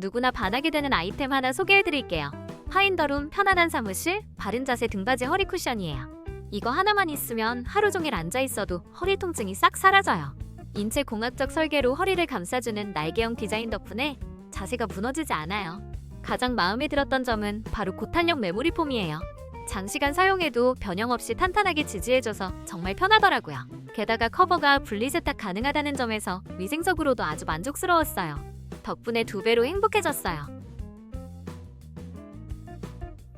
누구나 반하게 되는 아이템 하나 소개해드릴게요. 파인더룸 편안한 사무실 바른 자세 등받이 허리 쿠션이에요. 이거 하나만 있으면 하루 종일 앉아 있어도 허리 통증이 싹 사라져요. 인체 공학적 설계로 허리를 감싸주는 날개형 디자인 덕분에 자세가 무너지지 않아요. 가장 마음에 들었던 점은 바로 고탄력 메모리 폼이에요. 장시간 사용해도 변형 없이 탄탄하게 지지해줘서 정말 편하더라고요. 게다가 커버가 분리세탁 가능하다는 점에서 위생적으로도 아주 만족스러웠어요. 덕분에 두 배로 행복해졌어요.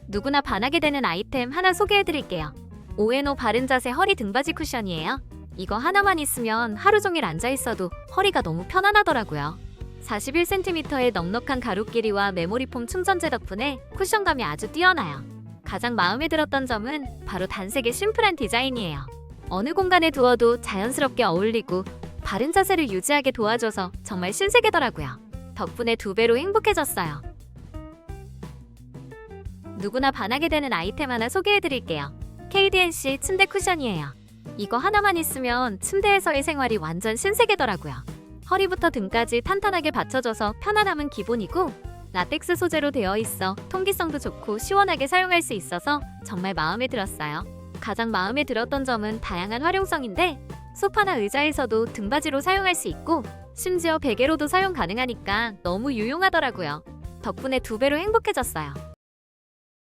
누구나 반하게 되는 아이템 하나 소개해드릴게요. 오에노 바른 자세 허리 등받이 쿠션이에요. 이거 하나만 있으면 하루 종일 앉아 있어도 허리가 너무 편안하더라고요. 41cm의 넉넉한 가루 길이와 메모리 폼 충전재 덕분에 쿠션감이 아주 뛰어나요. 가장 마음에 들었던 점은 바로 단색의 심플한 디자인이에요. 어느 공간에 두어도 자연스럽게 어울리고 바른 자세를 유지하게 도와줘서 정말 신세계더라고요. 덕분에 두 배로 행복해졌어요. 누구나 반하게 되는 아이템 하나 소개해드릴게요. KDNC 침대 쿠션이에요. 이거 하나만 있으면 침대에서의 생활이 완전 신세계더라고요. 허리부터 등까지 탄탄하게 받쳐줘서 편안함은 기본이고 라텍스 소재로 되어 있어 통기성도 좋고 시원하게 사용할 수 있어서 정말 마음에 들었어요. 가장 마음에 들었던 점은 다양한 활용성인데 소파나 의자에서도 등받이로 사용할 수 있고 심지어 베개로도 사용 가능하니까 너무 유용하더라고요. 덕분에 두 배로 행복해졌어요.